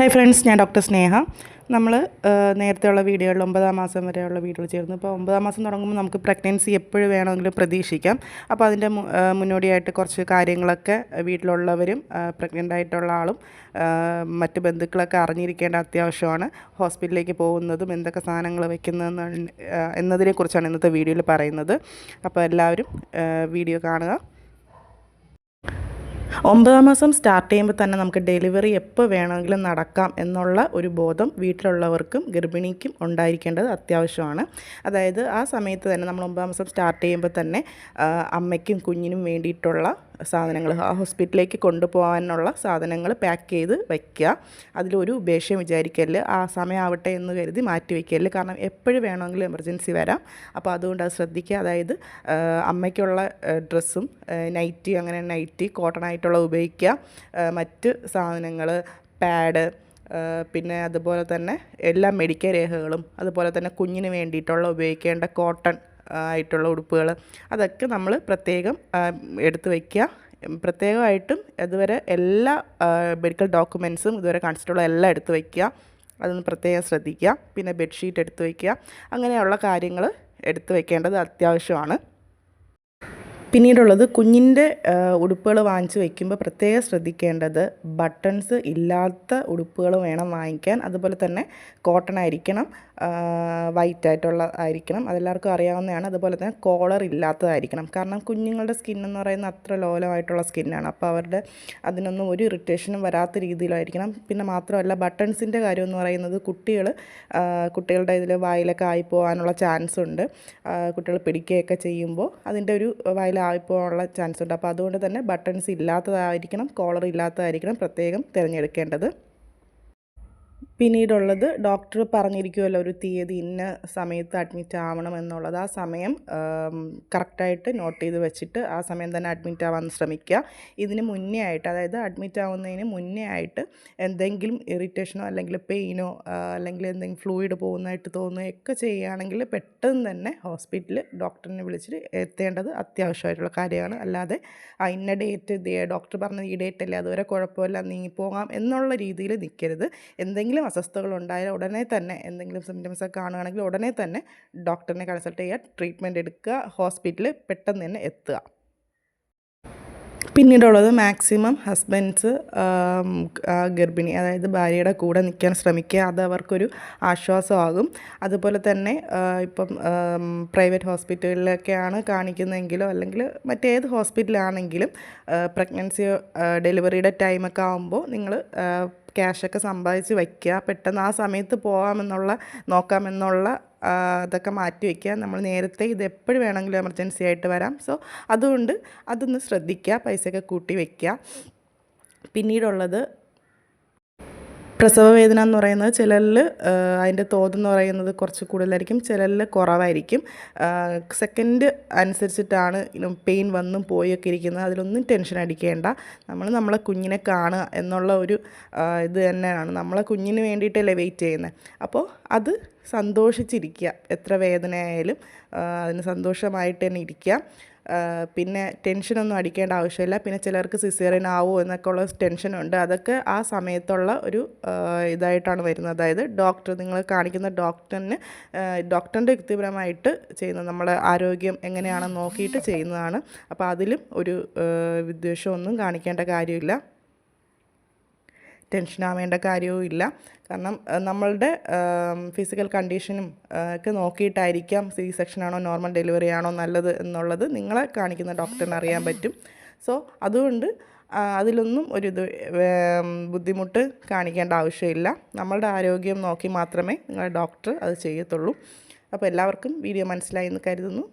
Hi friends ഞാൻ doctor Sneha. നമ്മൾ നേരത്തെയുള്ള വീഡിയോകളിൽ ഒമ്പതാം മാസം വരെയുള്ള വീഡിയോ ചേർന്നു. ഇപ്പോൾ ഒമ്പതാം മാസം തുടങ്ങുമ്പോൾ നമുക്ക് പ്രഗ്നൻസി എപ്പോഴും വേണമെങ്കിലും പ്രതീക്ഷിക്കാം. അപ്പോൾ അതിന്റെ മുന്നോടിയായിട്ട് കുറച്ച് കാര്യങ്ങളൊക്കെ വീട്ടിലുള്ളവരും പ്രഗ്നന്റ് ആയിട്ടുള്ള ആളും മറ്റ് ബന്ധുക്കളൊക്കെ അറിഞ്ഞിരിക്കേണ്ട അത്യാവശ്യമാണ്. ഹോസ്പിറ്റലിലേക്ക് പോകുന്നതും എന്തൊക്കെ സാധനങ്ങൾ വയ്ക്കുന്നതെന്ന് എന്നതിനെക്കുറിച്ചാണ് ഇന്നത്തെ വീഡിയോയിൽ പറയുന്നത്. അപ്പോൾ എല്ലാവരും വീഡിയോ കാണുക. ഒമ്പതാം മാസം സ്റ്റാർട്ട് ചെയ്യുമ്പോൾ തന്നെ നമുക്ക് ഡെലിവറി എപ്പോൾ വേണമെങ്കിലും നടക്കാം എന്നുള്ള ഒരു ബോധം വീട്ടിലുള്ളവർക്കും ഗർഭിണിക്കും ഉണ്ടായിരിക്കേണ്ടത് അത്യാവശ്യമാണ്. അതായത് ആ സമയത്ത് തന്നെ നമ്മൾ ഒമ്പതാം മാസം സ്റ്റാർട്ട് ചെയ്യുമ്പോൾ തന്നെ അമ്മയ്ക്കും കുഞ്ഞിനും വേണ്ടിയിട്ടുള്ള സാധനങ്ങൾ ആ ഹോസ്പിറ്റലിലേക്ക് കൊണ്ടുപോകാനുള്ള സാധനങ്ങൾ പാക്ക് ചെയ്ത് വയ്ക്കുക. അതിലൊരു ഉപേക്ഷയും വിചാരിക്കൽ ആ സമയമാവട്ടെ എന്ന് കരുതി മാറ്റി വയ്ക്കൽ കാരണം എപ്പോഴും വേണമെങ്കിലും എമർജൻസി വരാം. അപ്പോൾ അതുകൊണ്ട് അത് ശ്രദ്ധിക്കുക. അതായത് അമ്മയ്ക്കുള്ള ഡ്രസ്സും നൈറ്റി അങ്ങനെ നൈറ്റി കോട്ടൺ ആയിട്ടുള്ള ഉപയോഗിക്കുക. മറ്റ് സാധനങ്ങൾ പാഡ് പിന്നെ അതുപോലെ തന്നെ എല്ലാ മെഡിക്കൽ രേഖകളും അതുപോലെ തന്നെ കുഞ്ഞിന് വേണ്ടിയിട്ടുള്ള ഉപയോഗിക്കേണ്ട കോട്ടൺ ആയിട്ടുള്ള ഉടുപ്പുകൾ. അതൊക്കെ നമ്മൾ പ്രത്യേകം എടുത്തു വയ്ക്കുക പ്രത്യേകമായിട്ടും ഇതുവരെ എല്ലാ മെഡിക്കൽ ഡോക്യുമെൻസും ഇതുവരെ കാണിച്ചിട്ടുള്ള എല്ലാം എടുത്തു വയ്ക്കുക അതൊന്ന് പ്രത്യേകം ശ്രദ്ധിക്കുക. പിന്നെ ബെഡ്ഷീറ്റ് എടുത്തു വയ്ക്കുക അങ്ങനെയുള്ള കാര്യങ്ങൾ എടുത്തു വയ്ക്കേണ്ടത് അത്യാവശ്യമാണ്. പിന്നീടുള്ളത് കുഞ്ഞിന്റെ ഉടുപ്പുകൾ വാങ്ങിച്ച് വയ്ക്കുമ്പോൾ പ്രത്യേകം ശ്രദ്ധിക്കേണ്ടത് ബട്ടൺസ് ഇല്ലാത്ത ഉടുപ്പുകൾ വേണം വാങ്ങിക്കാൻ. അതുപോലെ തന്നെ കോട്ടൺ ആയിരിക്കണം വൈറ്റ് ആയിട്ടുള്ള ആയിരിക്കണം. അതെല്ലാവർക്കും അറിയാവുന്നതാണ്. അതുപോലെ തന്നെ കോളർ ഇല്ലാത്തതായിരിക്കണം. കാരണം കുഞ്ഞുങ്ങളുടെ സ്കിൻ എന്ന് പറയുന്നത് അത്ര ലോലമായിട്ടുള്ള സ്കിന്നാണ് അപ്പോൾ അവരുടെ അതിനൊന്നും ഒരു ഇറിറ്റേഷനും വരാത്ത രീതിയിലായിരിക്കണം. പിന്നെ മാത്രമല്ല ബട്ടൺസിന്റെ കാര്യം എന്ന് പറയുന്നത് കുട്ടികൾ കുട്ടികളുടെ ഇതിൽ വായിലൊക്കെ ആയിപ്പോകാനുള്ള ചാൻസ് ഉണ്ട്. കുട്ടികൾ പിടിക്കുകയൊക്കെ ചെയ്യുമ്പോൾ അതിന്റെ ഒരു വായിൽ ആയിപ്പോകാനുള്ള ചാൻസ് ഉണ്ട്. അപ്പോൾ അതുകൊണ്ട് തന്നെ ബട്ടൺസ് ഇല്ലാത്തതായിരിക്കണം കോളർ ഇല്ലാത്തതായിരിക്കണം പ്രത്യേകം തിരഞ്ഞെടുക്കേണ്ടത്. പിന്നീടുള്ളത് ഡോക്ടർ പറഞ്ഞിരിക്കുമല്ലോ ഒരു തീയതി ഇന്ന സമയത്ത് അഡ്മിറ്റ് ആവണം എന്നുള്ളത്. ആ സമയം കറക്റ്റായിട്ട് നോട്ട് ചെയ്ത് വെച്ചിട്ട് ആ സമയം തന്നെ അഡ്മിറ്റ് ആവാൻ ശ്രമിക്കുക. ഇതിന് മുന്നേ ആയിട്ട് അതായത് അഡ്മിറ്റ് ആവുന്നതിന് മുന്നേ ആയിട്ട് എന്തെങ്കിലും ഇറിറ്റേഷനോ അല്ലെങ്കിൽ പെയിനോ അല്ലെങ്കിൽ എന്തെങ്കിലും ഫ്ലൂയിഡ് പോകുന്നതായിട്ട് തോന്നുകയൊക്കെ ചെയ്യുകയാണെങ്കിൽ പെട്ടെന്ന് തന്നെ ഹോസ്പിറ്റലിൽ ഡോക്ടറിനെ വിളിച്ചിട്ട് എത്തേണ്ടത് അത്യാവശ്യമായിട്ടുള്ള കാര്യമാണ്. അല്ലാതെ ഇന്ന ഡേറ്റ് ഡോക്ടർ പറഞ്ഞ ഈ ഡേറ്റ് അല്ലേ അതുവരെ കുഴപ്പമില്ല നീങ്ങിപ്പോകാം എന്നുള്ള രീതിയിൽ നിൽക്കരുത്. എന്തെങ്കിലും അസ്വസ്ഥതകൾ ഉണ്ടായാൽ ഉടനെ തന്നെ എന്തെങ്കിലും സിംറ്റംസ് ഒക്കെ കാണുകയാണെങ്കിൽ ഉടനെ തന്നെ ഡോക്ടറിനെ കൺസൾട്ട് ചെയ്യുക ട്രീറ്റ്മെന്റ് എടുക്കുക ഹോസ്പിറ്റലിൽ പെട്ടെന്ന് തന്നെ എത്തുക. പിന്നീടുള്ളത് മാക്സിമം ഹസ്ബൻഡ്സ് ഗർഭിണി അതായത് ഭാര്യയുടെ കൂടെ നിൽക്കാൻ ശ്രമിക്കുക. അത് അവർക്കൊരു ആശ്വാസമാകും. അതുപോലെ തന്നെ ഇപ്പം പ്രൈവറ്റ് ഹോസ്പിറ്റലിലൊക്കെയാണ് കാണിക്കുന്നതെങ്കിലോ അല്ലെങ്കിൽ മറ്റേത് ഹോസ്പിറ്റലാണെങ്കിലും പ്രഗ്നൻസി ഡെലിവറിയുടെ ടൈമൊക്കെ ആകുമ്പോൾ നിങ്ങൾ ക്യാഷൊക്കെ സമ്പാദിച്ച് വയ്ക്കുക. പെട്ടെന്ന് ആ സമയത്ത് പോകാമെന്നുള്ള നോക്കാമെന്നുള്ള അതൊക്കെ മാറ്റി വയ്ക്കുക. നമ്മൾ നേരത്തെ ഇത് എപ്പോഴും വേണമെങ്കിലും എമർജൻസി ആയിട്ട് വരാം. സോ അതുകൊണ്ട് അതൊന്ന് ശ്രദ്ധിക്കുക. പൈസയൊക്കെ കൂട്ടി വയ്ക്കുക. പിന്നീടുള്ളത് പ്രസവ വേദന എന്ന് പറയുന്നത് ചിലരിൽ അതിന്റെ തോതെന്ന് പറയുന്നത് കുറച്ച് കൂടുതലായിരിക്കും ചിലരിൽ കുറവായിരിക്കും. സെക്കൻഡ് അനുസരിച്ചിട്ടാണ് പെയിൻ വന്നും പോയൊക്കെ ഇരിക്കുന്നത്. അതിലൊന്നും ടെൻഷൻ അടിക്കേണ്ട. നമ്മൾ നമ്മളെ കുഞ്ഞിനെ കാണുക എന്നുള്ള ഒരു ഇത് തന്നെയാണ്. നമ്മളെ കുഞ്ഞിന് വേണ്ടിയിട്ടല്ലേ വെയിറ്റ് ചെയ്യുന്നത്. അപ്പോൾ അത് സന്തോഷിച്ചിരിക്കുക. എത്ര വേദനയായാലും അതിന് സന്തോഷമായിട്ട് തന്നെ ഇരിക്കുക. പിന്നെ ടെൻഷനൊന്നും അടിക്കേണ്ട ആവശ്യമില്ല. പിന്നെ ചിലർക്ക് സിസേറിയൻ ആവുമോ എന്നൊക്കെ ഉള്ള ടെൻഷനുണ്ട്. അതൊക്കെ ആ സമയത്തുള്ള ഒരു ഇതായിട്ടാണ് വരുന്നത്. അതായത് ഡോക്ടർ നിങ്ങൾ കാണിക്കുന്ന ഡോക്ടറിന് ഡോക്ടറിന്റെ വ്യക്തിപരമായിട്ട് ചെയ്യുന്ന നമ്മളെ ആരോഗ്യം എങ്ങനെയാണെന്ന് നോക്കിയിട്ട് ചെയ്യുന്നതാണ്. അപ്പോൾ അതിലും ഒരു വിദ്വേഷമൊന്നും കാണിക്കേണ്ട കാര്യമില്ല. ടെൻഷൻ ആവേണ്ട കാര്യവും ഇല്ല. കാരണം നമ്മളുടെ ഫിസിക്കൽ കണ്ടീഷനും ഒക്കെ നോക്കിയിട്ടായിരിക്കാം സി സെക്ഷൻ ആണോ നോർമൽ ഡെലിവറി ആണോ നല്ലത് എന്നുള്ളത് നിങ്ങളെ കാണിക്കുന്ന ഡോക്ടറിന് അറിയാൻ പറ്റും. സോ അതുകൊണ്ട് അതിലൊന്നും ഒരു ഇത് ബുദ്ധിമുട്ട് കാണിക്കേണ്ട ആവശ്യമില്ല. നമ്മളുടെ ആരോഗ്യം നോക്കി മാത്രമേ നിങ്ങളുടെ ഡോക്ടർ അത് ചെയ്യത്തുള്ളൂ. അപ്പോൾ എല്ലാവർക്കും വീഡിയോ മനസ്സിലായി എന്ന് കരുതുന്നു.